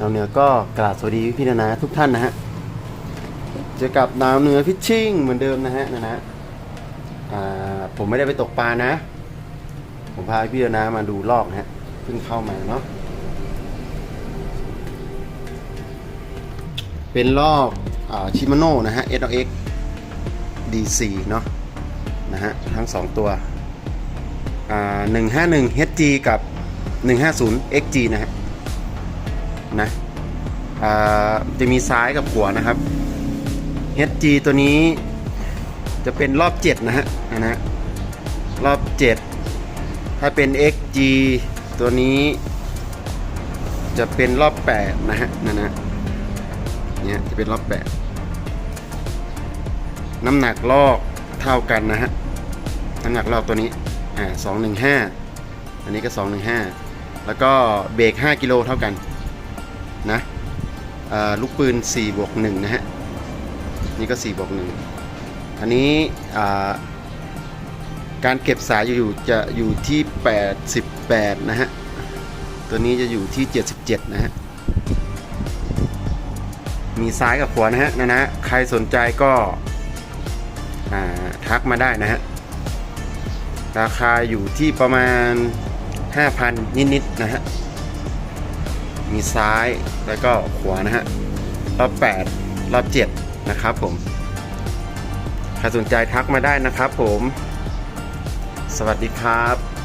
ดาวเหนือก็กราบสวัสดีพี่นานาทุกท่านนะฮะเจอกับดาวเหนือพิชชิ่งเหมือนเดิมนะฮะนะนะผมไม่ได้ไปตกปลานะ ผมพาพี่นานามาดูลอกนะฮะเพิ่งเข้ามาเนาะเป็นลอกชิมาโน่นะฮะ SLX DC เนาะนะฮะทั้งสองตัว 151 HG กับ 150 XG นะฮะ นะจะมีซ้ายกับขวานะครับ HG ตัวนี้จะเป็นรอบ 7 นะฮะนะฮะรอบ 7 ถ้าเป็น XG ตัวนี้จะเป็นรอบ 8 นะฮะนะนะเนี่ยจะเป็นรอบ 8 น้ำหนักลอกเท่ากันนะฮะน้ำหนักลอกตัวนี้อ่า215อันนี้ก็215แล้วก็เบรก5กิโลเท่ากัน นะลูกปืน4บวก1นะฮะ นี่ก็4บวก1อันนี้การเก็บสายอยู่จะอยู่ที่ 88 นะฮะ ตัวนี้จะอยู่ที่ 77 นะฮะ มีซ้ายกับขวานะฮะนะนะใครสนใจก็ทักมาได้นะฮะ ราคาอยู่ที่ประมาณ 5,000 นิดๆนะฮะ มีซ้ายแล้วก็ขวานะฮะรอบ 8 รอบ 7 นะครับผมใครสนใจทักมาได้นะครับผม สวัสดีครับ